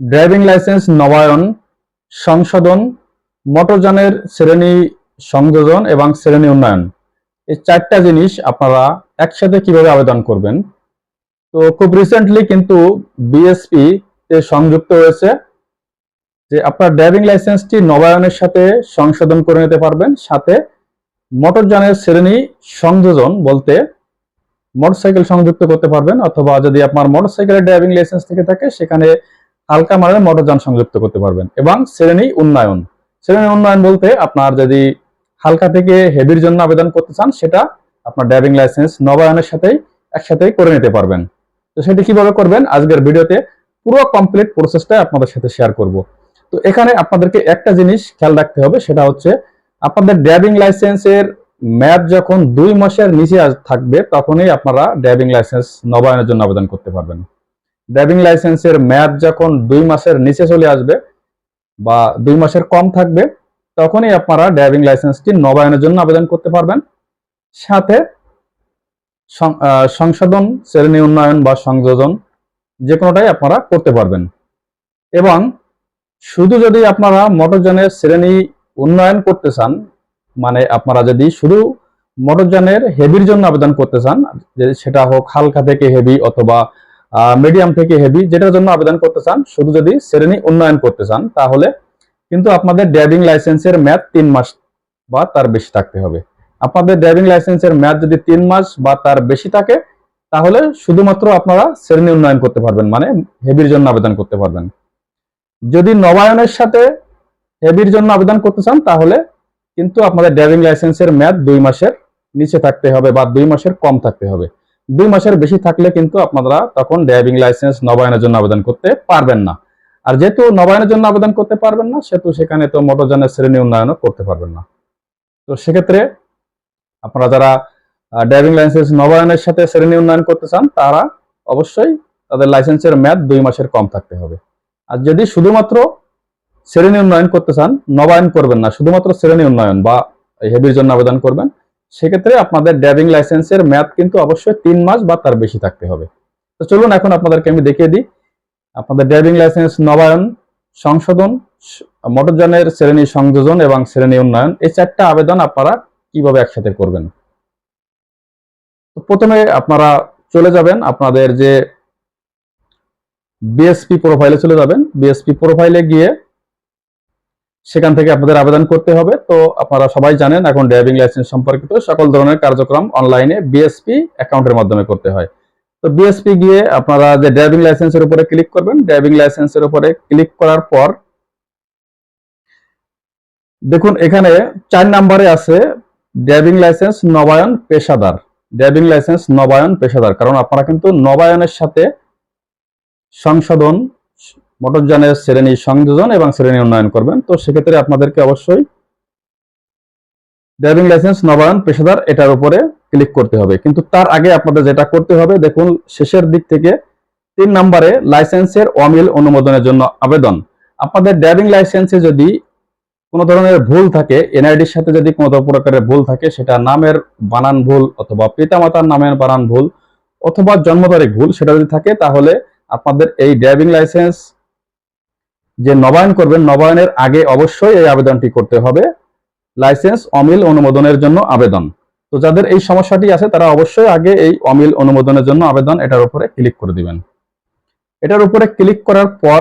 Driving licence, নবায়ন, সংশোধন, মোটরযানের শ্রেণি সংযোজন এবং শ্রেণি উন্নয়ন। এই চারটা জিনিস আপনারা একসাথে কীভাবে আবেদন করবেন? তো খুব রিসেন্টলি কিন্তু বিএসপি তে সংযুক্ত হয়েছে যে আপনার ড্রাইভিং লাইসেন্সটি নবায়নের সাথে সংশোধন করে নিতে পারবেন, সাথে মোটরযানের শ্রেণি সংযোজন বলতে মোটরসাইকেল সংযুক্ত করতে পারবেন, অথবা যদি আপনার মোটরসাইকেলের ড্রাইভিং লাইসেন্স থেকে থাকে, সেখানে হালকা মানের মোটরযান সংযুক্ত করতে পারবেন এবং শ্রেণি উন্নয়ন। শ্রেণি উন্নয়ন বলতে আপনার যদি হালকা থেকে হেভির জন্য আবেদন করতে চান, সেটা আপনার ড্রাইভিং লাইসেন্স নবায়নের সাথেই একসাথেই করে নিতে পারবেন। তো সেটি কীভাবে করবেন? আজকের ভিডিওতে পুরো কমপ্লিট প্রসেসটা আপনাদের সাথে শেয়ার করব। তো এখানে আপনাদেরকে একটা জিনিস খেয়াল রাখতে হবে, সেটা হচ্ছে আপনাদের ড্রাইভিং লাইসেন্সের ম্যাপ যখন দুই মাসের নিচে থাকবে, তখনই আপনারা ড্রাইভিং লাইসেন্স নবায়নের জন্য আবেদন করতে পারবেন। ড্রাইভিং লাইসেন্সের মেয়াদ যখন দুই মাসের নিচে চলে আসবে বা দুই মাসের কম থাকবে, তখনই আপনারা ড্রাইভিং লাইসেন্সটি নবায়নের জন্য আবেদন করতে পারবেন। সাথে সংশোধন, শ্রেণি উন্নয়ন বা সংযোজন যে কোনোটাই আপনারা করতে পারবেন। এবং শুধু যদি আপনারা মোটরযানের শ্রেণি উন্নয়ন করতে চান মানে আপনারা যদি শুধু মোটরযানের হেভির জন্য আবেদন করতে চান সেটা হোক হালকা থেকে হেভি অথবা মিডিয়াম থেকে হেভি যেটার জন্য আবেদন করতে চান, শুধু যদি শ্রেণি উন্নয়ন করতে চান, তাহলে কিন্তু আপনাদের ড্রাইভিং লাইসেন্সের মেয়াদ তিন মাস বা তার বেশি থাকতে হবে। আপনাদের ড্রাইভিং লাইসেন্সের মেয়াদ যদি তিন মাস বা তার বেশি থাকে, তাহলে শুধুমাত্র আপনারা শ্রেণি উন্নয়ন করতে পারবেন মানে হেভির জন্য আবেদন করতে পারবেন। যদি নবায়নের সাথে হেভির জন্য আবেদন করতে চান, তাহলে কিন্তু আপনাদের ড্রাইভিং লাইসেন্সের মেয়াদ দুই মাসের নিচে থাকতে হবে বা দুই মাসের কম থাকতে হবে। দুই মাসের বেশি থাকলে কিন্তু আপনারা তখন ড্রাইভিং লাইসেন্স নবায়নের জন্য আবেদন করতে পারবেন না। আর যেহেতু নবায়নের জন্য আবেদন করতে পারবেন না, সেহেতু সেখানে তো মোটরযানের শ্রেণি উন্নয়নও করতে পারবেন না। তো সেক্ষেত্রে আপনারা যারা ড্রাইভিং লাইসেন্স নবায়নের সাথে শ্রেণি উন্নয়ন করতে চান, তারা অবশ্যই তাদের লাইসেন্সের মেয়াদ দুই মাসের কম থাকতে হবে। আর যদি শুধুমাত্র শ্রেণি উন্নয়ন করতে চান, নবায়ন করবেন না, শুধুমাত্র শ্রেণি উন্নয়ন বা হেভির জন্য আবেদন করবেন সেক্ষেত্রে আপনাদের ড্রাইভিং লাইসেন্সের মেয়াদ কিন্তু অবশ্যই তিন মাস বা তার বেশি থাকতে হবে। তো চলুন এখন আপনাদেরকে আমি দেখিয়ে দিই। আপনাদের ড্রাইভিং লাইসেন্স নবায়ন, সংশোধন মোটরযানের শ্রেণি সংযোজন এবং শ্রেণি উন্নয়ন, এই চারটা আবেদন আপনারা কীভাবে একসাথে করবেন? প্রথমে আপনারা চলে যাবেন আপনাদের যে বিএসপি প্রোফাইলে চলে যাবেন। বিএসপি প্রোফাইলে গিয়ে সেখান থেকে আপনাদের আবেদন করতে হবে। তো আপনারা সবাই জানেন, এখন ড্রাইভিং লাইসেন্স সম্পর্কিত সকল ধরনের কার্যক্রম অনলাইনে বিএসপি অ্যাকাউন্টের মাধ্যমে করতে হয়। তো বিএসপি গিয়ে আপনারা যে ড্রাইভিং লাইসেন্সের উপরে ক্লিক করবেন ড্রাইভিং লাইসেন্সের উপরে ক্লিক করার পর দেখুন এখানে চার নাম্বারে আছে ড্রাইভিং লাইসেন্স নবায়ন পেশাদার। ড্রাইভিং লাইসেন্স নবায়ন পেশাদার, কারণ আপনারা কিন্তু নবায়নের সাথে সংশোধন মোটরযানের শ্রেণি সংযোজন এবং শ্রেণি উন্নয়ন করবেন। তো সেক্ষেত্রে আপনাদেরকে অবশ্যই ড্রাইভিং লাইসেন্স নবায়ন, পেশাদার, এটার উপরে ক্লিক করতে হবে। কিন্তু তার আগে আপনাদের যেটা করতে হবে, দেখুন, শেষের দিক থেকে তিন নম্বরে লাইসেন্সের অমিল অনুমোদনের জন্য আবেদন। আপনাদের ড্রাইভিং লাইসেন্সে যদি কোনো ধরনের ভুল থাকে, এনআইডির সাথে যদি কোনো প্রকারের ভুল থাকে, সেটা নামের বানান ভুল অথবা পিতামাতার নামের বানান ভুল অথবা জন্ম তারিখ ভুল সেটা যদি থাকে, তাহলে আপনাদের এই ড্রাইভিং লাইসেন্স যে নবায়ন করবেন, নবায়নের আগে অবশ্যই এই আবেদনটি করতে হবে। লাইসেন্স, অমিল অনুমোদনের জন্য আবেদন। তো যাদের এই সমস্যাটি আছে, তারা অবশ্যই আগে এই অমিল অনুমোদনের জন্য আবেদন এটার উপরে ক্লিক করে দিবেন। এটার উপরে ক্লিক করার পর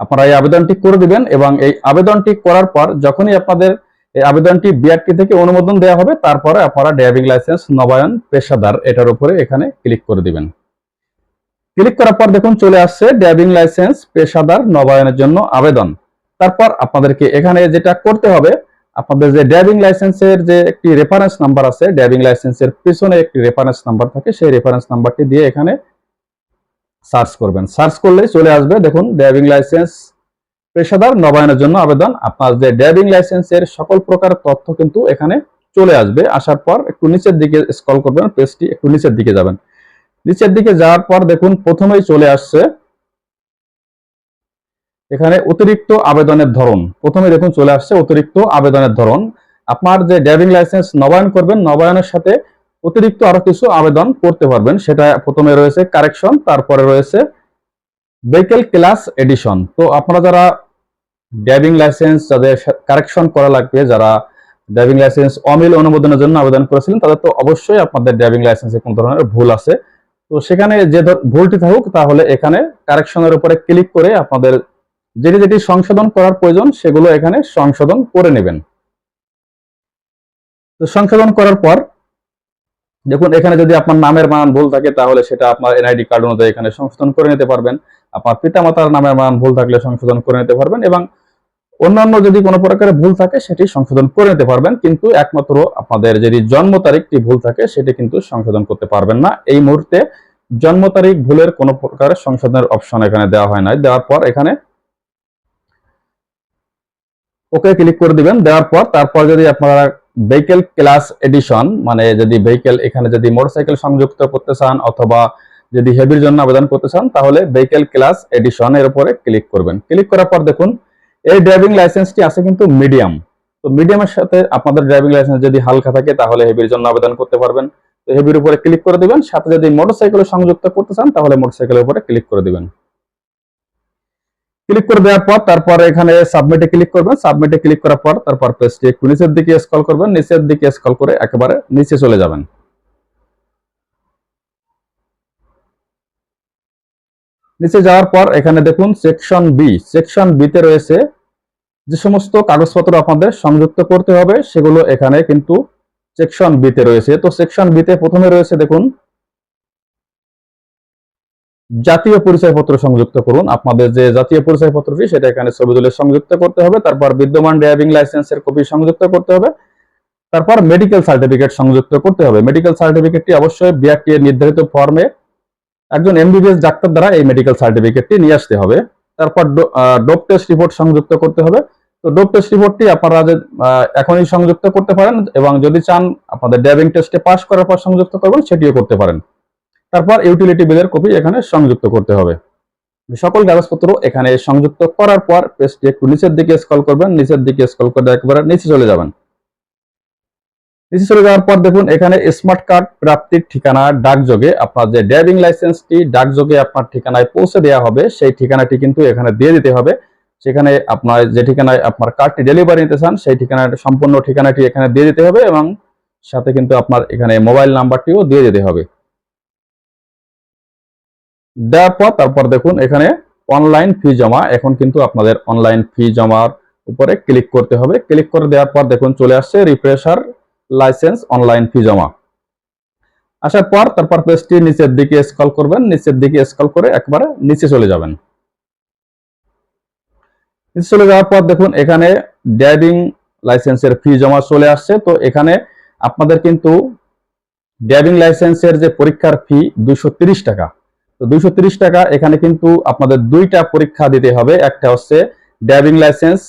আপনারা এই আবেদনটি করে দিবেন এবং এই আবেদনটি করার পর যখনই আপনাদের এই আবেদনটি বিআরটি থেকে অনুমোদন দেওয়া হবে, তারপরে আপনারা ড্রাইভিং লাইসেন্স, নবায়ন, পেশাদার এটার উপরে এখানে ক্লিক করে দিবেন। ক্লিক করার পর দেখুন চলে আসছে ড্রাইভিং লাইসেন্স পেশাদার নবায়নের জন্য আবেদন। তারপর আপনাদেরকে এখানে যেটা করতে হবে, আপনাদের যে ড্রাইভিং লাইসেন্সের যে একটি রেফারেন্স নাম্বার আছে, ড্রাইভিং লাইসেন্সের পিছনে একটি রেফারেন্স নাম্বার থাকে, সেই রেফারেন্স নাম্বারটি দিয়ে এখানে সার্চ করবেন। সার্চ করলেই চলে আসবে, দেখুন ড্রাইভিং লাইসেন্স পেশাদার নবায়নের জন্য আবেদন। আপনার যে ড্রাইভিং লাইসেন্সের সকল প্রকার তথ্য কিন্তু এখানে চলে আসবে। আসার পর একটু নিচের দিকে স্ক্রল করবেন পেজটি একটু নিচের দিকে যাবেন। নিচের দিকে যাওয়ার পর দেখুন প্রথমেই চলে আসছে এখানে অতিরিক্ত আবেদনের ধরন। প্রথমে দেখুন চলে আসছে অতিরিক্ত আবেদনের ধরন। আপনার যে ড্রাইভিং লাইসেন্স নবায়ন করবেন, নবায়নের সাথে অতিরিক্ত আরও কিছু আবেদন করতে পারবেন। সেটা প্রথমে রয়েছে কারেকশন, তারপরে রয়েছে ভেহিকেল ক্লাস এডিশন। তো আপনারা যারা ড্রাইভিং লাইসেন্স, যাদের কারেকশন করা লাগবে, যারা ড্রাইভিং লাইসেন্স অমিল অনুমোদনের জন্য আবেদন করেছিলেন, তাদের তো অবশ্যই আপনাদের ড্রাইভিং লাইসেন্সে কোন ধরনের ভুল আছে। তো সেখানে যে ভুলটি থাকুক, তাহলে এখানে কারেকশনের উপরে ক্লিক করে আপনাদের যেটি যেটি সংশোধন করার প্রয়োজন, সেগুলো এখানে সংশোধন করে নেবেন। তো সংশোধন করার পর, দেখুন, এখানে যদি আপনার নামের মান ভুল থাকে, তাহলে সেটা আপনার এনআইডি কার্ড অনুযায়ী এখানে সংশোধন করে নিতে পারবেন। আপনার পিতামাতার নামের মান ভুল থাকলে সংশোধন করে নিতে পারবেন এবং অন্যান্য যদি কোনো প্রকারের ভুল থাকে, সেটি সংশোধন করে নিতে পারবেন। কিন্তু একমাত্র আপনাদের যদি জন্ম তারিখটি ভুল থাকে, সেটি কিন্তু সংশোধন করতে পারবেন না। এই মুহূর্তে জন্ম তারিখ ভুলের কোনো প্রকারের সংশোধনের অপশন এখানে দেওয়া হয় নাই। দেওয়ার পর এখানে ওকে ক্লিক করে দিবেন। দেওয়ার পর তারপর যদি আপনারা ভেহিকেল ক্লাস এডিশন মানে যদি ভেহিকেল এখানে যদি মোটরসাইকেল সংযুক্ত করতে চান, অথবা যদি হেভির জন্য আবেদন করতে চান, তাহলে ভেহিকেল ক্লাস এডিশন এর উপরে ক্লিক করবেন। ক্লিক করার পর দেখুন এই ড্রাইভিং লাইসেন্সটি আছে কিন্তু মিডিয়াম তো মিডিয়ামের সাথে আপনাদের ড্রাইভিং লাইসেন্স যদি হালকা থাকে, তাহলে হেভির জন্য আবেদন করতে পারবেন। তো হেভির উপরে ক্লিক করে দিবেন, সাথে যদি মোটরসাইকেল সংযুক্ত করতে চান, তাহলে মোটরসাইকেলের উপরে ক্লিক করে দিবেন। ক্লিক করে দেওয়ার পর, তারপর এখানে সাবমিটে ক্লিক করবেন। সাবমিটে ক্লিক করার পর, তারপর পেজটি একটু নিচের দিকে স্কল করবেন। নিচের দিকে স্কল করে একেবারে নিচে চলে যাবেন। নিচে যাওয়ার পর এখানে দেখুন সেকশন বি সেকশন বিতে রয়েছে যে সমস্ত কাগজপত্র আপনাদের সংযুক্ত করতে হবে, সেগুলো এখানে কিন্তু সেকশন বিতে রয়েছে। তো সেকশন বিতে প্রথমে রয়েছে দেখুন, জাতীয় পরিচয়পত্র সংযুক্ত করুন। আপনাদের যে জাতীয় পরিচয়পত্রটি সেটা এখানে ছবি তুলে সংযুক্ত করতে হবে। তারপর বিদ্যমান ড্রাইভিং লাইসেন্সের কপি সংযুক্ত করতে হবে। তারপর মেডিকেল সার্টিফিকেট সংযুক্ত করতে হবে। মেডিকেল সার্টিফিকেটটি অবশ্যই বিআরটি এর নির্ধারিত ফর্মে একজন এমবিবিএস ডাক্তার দ্বারা এই মেডিকেল সার্টিফিকেটটি নিয়ে আসতে হবে। তারপর ডোপ টেস্ট রিপোর্ট সংযুক্ত করতে হবে। তো ডোপ টেস্ট রিপোর্টটি আপনারা এখনই সংযুক্ত করতে পারেন এবং যদি চান আপনাদের ড্রাইভিং টেস্টে পাস করার পর সংযুক্ত করবেন, সেটিও করতে পারেন। তারপর ইউটিলিটি বিলের কপি এখানে সংযুক্ত করতে হবে। সকল কাগজপত্র এখানে সংযুক্ত করার পর পেজটি একটু নিচের দিকে স্ক্রল করবেন, নিচের দিকে স্ক্রল করে একবারে নিচে চলে যাবেন। নিচে চলে যাওয়ার পর দেখুন এখানে স্মার্ট কার্ড প্রাপ্তির ঠিকানা ডাকযোগে আপনার যে ড্রাইভিং লাইসেন্সটি ডাকযোগে আপনার ঠিকানায় পৌঁছে দেওয়া হবে সেই ঠিকানাটি কিন্তু এখানে দিয়ে দিতে হবে সেখানে আপনার যে ঠিকানায় আপনার কার্ডটি ডেলিভারি নিতে চান সেই ঠিকানাটা সম্পূর্ণ ঠিকানাটি এখানে দিয়ে দিতে হবে এবং সাথে কিন্তু আপনার এখানে মোবাইল নাম্বারটিও দিয়ে দিতে হবে দেওয়ার পর তারপর দেখুন এখানে অনলাইন ফি জমা এখন কিন্তু আপনাদের অনলাইন ফি জমার উপরে ক্লিক করতে হবে ক্লিক করে দেওয়ার পর দেখুন চলে আসছে রিফ্রেশার লাইসেন্স অনলাইন ফি জমা। আসার পর তারপর পেজটি নিচের দিকে স্কল করবেন, নিচের দিকে স্কল করে একবারে নিচে চলে যাবেন। নিচে চলে যাওয়ার পর দেখুন, এখানে ড্রাইভিং লাইসেন্সের ফি জমা চলে আসছে। তো এখানে আপনাদের কিন্তু ড্রাইভিং লাইসেন্সের যে পরীক্ষার ফি দুইশো টাকা। তো দুইশো টাকা এখানে কিন্তু আপনাদের দুইটা পরীক্ষা দিতে হবে। একটা হচ্ছে ড্রাইভিং লাইসেন্স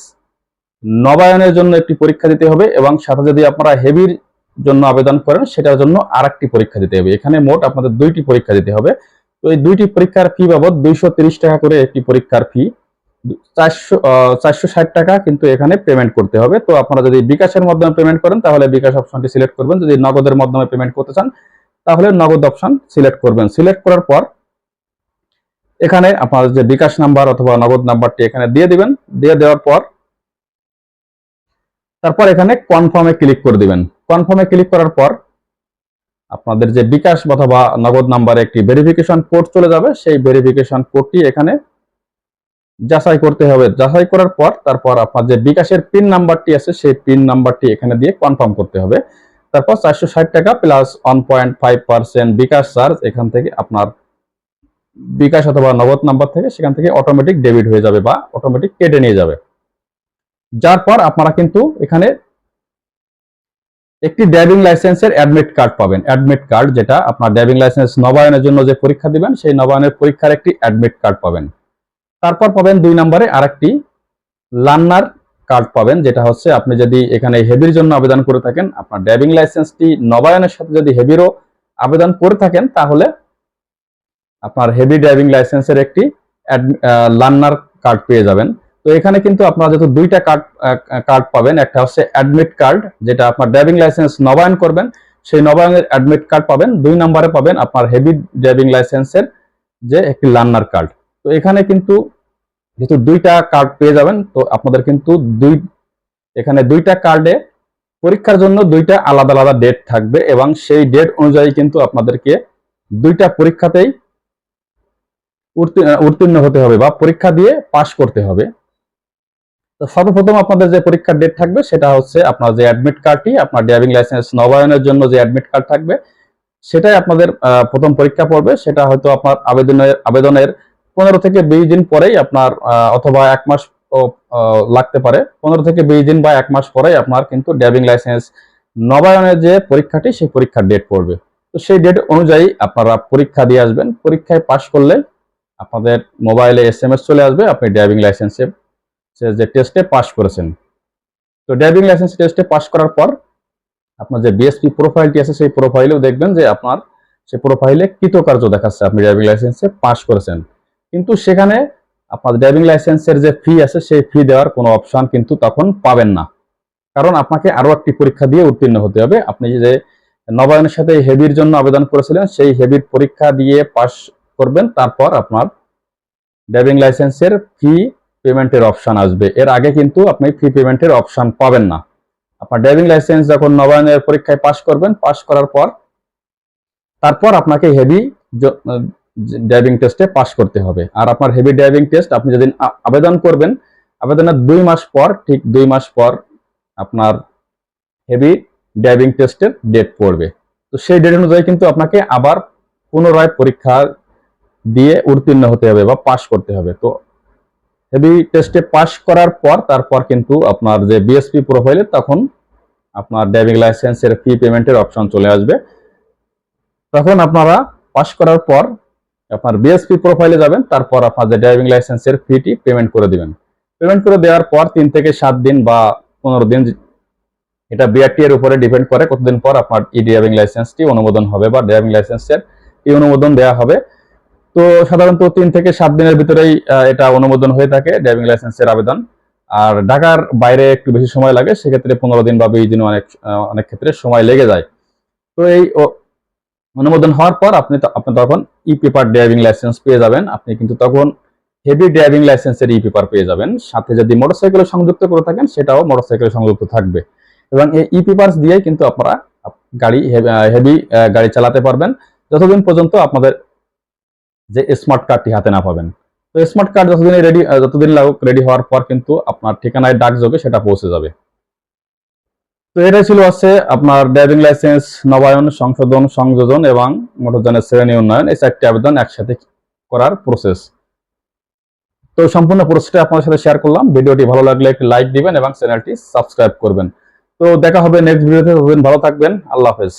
নবায়নের জন্য একটি পরীক্ষা দিতে হবে এবং সাথে যদি আপনারা হেভির জন্য আবেদন করেন, সেটার জন্য আরেকটি পরীক্ষা দিতে হবে। এখানে মোট আপনাদের দুইটি পরীক্ষা দিতে হবে। তো এই দুইটি পরীক্ষার ফি বাবদ দুইশো টাকা করে একটি পরীক্ষার ফি চারশো চারশো ষাট টাকা কিন্তু এখানে পেমেন্ট করতে হবে। তো আপনারা যদি বিকাশের মাধ্যমে পেমেন্ট করেন, তাহলে বিকাশ অপশনটি সিলেক্ট করবেন। যদি নগদের মাধ্যমে পেমেন্ট করতে চান, তাহলে নগদ অপশন সিলেক্ট করবেন। সিলেক্ট করার পর এখানে আপনার যে বিকাশ নাম্বার অথবা নগদ নাম্বারটি এখানে দিয়ে দিবেন। দিয়ে দেওয়ার পর তারপর এখানে কনফার্মে ক্লিক করে দিবেন। কনফার্মে ক্লিক করার পর আপনাদের যে বিকাশ অথবা নগদ নাম্বারে একটি ভেরিফিকেশন কোড চলে যাবে, সেই ভেরিফিকেশন কোডটি এখানে যাচাই করতে হবে। যাচাই করার পর তারপর আপনার যে বিকাশের পিন নাম্বারটি আছে, সেই পিন নাম্বারটি এখানে দিয়ে কনফার্ম করতে হবে। তারপর চারশো ষাট টাকা plus one point five percent bKash charge এখান থেকে আপনার বিকাশ অথবা নগদ নাম্বার থেকে সেখান থেকে অটোমেটিক ডেবিট হয়ে যাবে বা অটোমেটিক কেটে নিয়ে যাবে। যার পর আপনারা কিন্তু এখানে একটি ড্রাইভিং লাইসেন্সের অ্যাডমিট কার্ড পাবেন। অ্যাডমিট কার্ড যেটা আপনার ড্রাইভিং লাইসেন্স নবায়নের জন্য যে পরীক্ষা দিবেন, সেই নবায়নের পরীক্ষার একটি অ্যাডমিট কার্ড পাবেন। তারপর পাবেন দুই নম্বরে আরেকটি লার্নার কার্ড পাবেন, যেটা হচ্ছে আপনি যদি এখানে হেভির জন্য আবেদন করে থাকেন, আপনার ড্রাইভিং লাইসেন্সটি নবায়নের সাথে যদি হেভিরও আবেদন করে থাকেন, তাহলে আপনার হেভি ড্রাইভিং লাইসেন্সের একটি লার্নার কার্ড পেয়ে যাবেন। তো এখানে কিন্তু আপনারা যেহেতু দুইটা কার্ড কার্ড পাবেন, একটা হচ্ছে অ্যাডমিট কার্ড যেটা আপনার ড্রাইভিং লাইসেন্স নবায়ন করবেন, সেই নবায়নের অ্যাডমিট কার্ড পাবেন, দুই নম্বরে পাবেন আপনার হেভি ড্রাইভিং লাইসেন্সের যে একটি লার্নার কার্ড তো এখানে কিন্তু যেহেতু দুইটা কার্ড পেয়ে যাবেন, তো আপনাদের কিন্তু দুই, এখানে দুইটা কার্ডে পরীক্ষার জন্য দুইটা আলাদা আলাদা ডেট থাকবে এবং সেই ডেট অনুযায়ী কিন্তু আপনাদেরকে দুইটা পরীক্ষাতেই উত্তীর্ণ হতে হবে বা পরীক্ষা দিয়ে পাশ করতে হবে। তো সর্বপ্রথম আপনাদের যে পরীক্ষার ডেট থাকবে, সেটা হচ্ছে আপনার যে অ্যাডমিট কার্ডটি আপনার ড্রাইভিং লাইসেন্স নবায়নের জন্য যে অ্যাডমিট কার্ড থাকবে, সেটাই আপনাদের প্রথম পরীক্ষা পড়বে। সেটা হয়তো আপনার আবেদনের আবেদনের পনেরো থেকে বিশ দিন পরেই আপনার অথবা এক মাস লাগতে পারে। পনেরো থেকে বিশ দিন বা এক মাস পরেই আপনার কিন্তু ড্রাইভিং লাইসেন্স নবায়নের যে পরীক্ষাটি, সেই পরীক্ষার ডেট পড়বে। তো সেই ডেট অনুযায়ী আপনারা পরীক্ষা দিয়ে আসবেন। পরীক্ষায় পাশ করলে আপনাদের মোবাইলে এস চলে আসবে, আপনি ড্রাইভিং লাইসেন্সে যে টেস্টে পাশ করেছেন। তো ড্রাইভিং লাইসেন্স টেস্টে পাশ করার পর আপনার যে বিএসপি প্রোফাইলটি আছে, সেই প্রোফাইলেও দেখবেন যে আপনার সে প্রোফাইলে কৃতকার্য দেখাচ্ছে, আপনি ড্রাইভিং লাইসেন্সে পাশ করেছেন। কিন্তু সেখানে আপনার ড্রাইভিং লাইসেন্সের যে ফি আছে, সেই ফি দেওয়ার কোনো অপশন কিন্তু তখন পাবেন না। কারণ আপনাকে আরও একটি পরীক্ষা দিয়ে উত্তীর্ণ হতে হবে। আপনি যে নবায়নের সাথে হেভির জন্য আবেদন করেছিলেন, সেই হেভির পরীক্ষা দিয়ে পাশ করবেন। তারপর আপনার ড্রাইভিং লাইসেন্সের ফি পেমেন্টের অপশন আসবে। এর আগে কিন্তু আপনি ফি পেমেন্টের অপশন পাবেন না। আপনার ড্রাইভিং লাইসেন্স যখন নবায়নের পরীক্ষায় পাশ করবেন পাশ করার পর তারপর আপনাকে হেভি ড্রাইভিং টেস্টে পাশ করতে হবে। আর আপনার হেভি ড্রাইভিং টেস্ট আপনি যেদিন আবেদন করবেন, আবেদনের দুই মাস পর, ঠিক দুই মাস পর আপনার হেভি ড্রাইভিং টেস্টের ডেট পড়বে। তো সেই ডেট অনুযায়ী কিন্তু আপনাকে আবার পুনরায় পরীক্ষা দিয়ে উত্তীর্ণ হতে হবে বা পাশ করতে হবে। তো হেভি টেস্টে পাশ করার পর তারপর কিন্তু আপনার যে বিএসপি প্রোফাইলে তখন আপনার ড্রাইভিং লাইসেন্সের ফি পেমেন্টের অপশন চলে আসবে। তখন আপনারা পাশ করার পর আপনার বিএসপি প্রোফাইলে যাবেন, তারপর আপনার যে ড্রাইভিং লাইসেন্সের ফিটি পেমেন্ট করে দিবেন। পেমেন্ট করে দেওয়ার পর তিন থেকে সাত দিন বা পনেরো দিন এটা বিআরটি এর উপরে ডিপেন্ড করে কতদিন পর আপনার ই ড্রাইভিং লাইসেন্সটি অনুমোদন হবে বা ড্রাইভিং লাইসেন্সের ই অনুমোদন দেওয়া হবে। তো সাধারণত তিন থেকে সাত দিনের ভিতরেই এটা অনুমোদন হয়ে থাকে ড্রাইভিং লাইসেন্সের আবেদন। আর ঢাকার বাইরে একটু বেশি সময় লাগে, সেক্ষেত্রে পনেরো দিন বা বিশ দিন অনেক অনেক ক্ষেত্রে সময় লেগে যায়। তো এই অনুমোদন হওয়ার পর আপনি আপনি তখন ই পেপার ড্রাইভিং লাইসেন্স পেয়ে যাবেন। আপনি কিন্তু তখন হেভি ড্রাইভিং লাইসেন্সের ই পেপার পেয়ে যাবেন। সাথে যদি মোটরসাইকেলে সংযুক্ত করে থাকেন, সেটাও মোটরসাইকেলে সংযুক্ত থাকবে। এবং এই ই পেপারস দিয়েই কিন্তু আপনারা গাড়ি হেভি গাড়ি চালাতে পারবেন। যতদিন পর্যন্ত আপনাদের যে স্মার্ট কার্ডটি হাতে না পাবেন। তো স্মার্ট কার্ড যতদিন রেডি যতদিন লাগুক রেডি হওয়ার পর কিন্তু আপনার ঠিকানায় ডাকযোগে সেটা পৌঁছে যাবে। তো এটাই ছিল আছে আপনার ড্রাইভিং লাইসেন্স নবায়ন, সংশোধন, সংযোজন এবং মোটরযানের শ্রেণি উন্নয়ন। এই চারটি আবেদন একসাথে করার প্রসেস তো সম্পূর্ণ প্রসেসটা আপনাদের সাথে শেয়ার করলাম। ভিডিওটি ভালো লাগলে একটি লাইক দিবেন এবং চ্যানেলটি সাবস্ক্রাইব করবেন। তো দেখা হবে নেক্সট ভিডিওতে ভালো থাকবেন। আল্লাহ হাফেজ।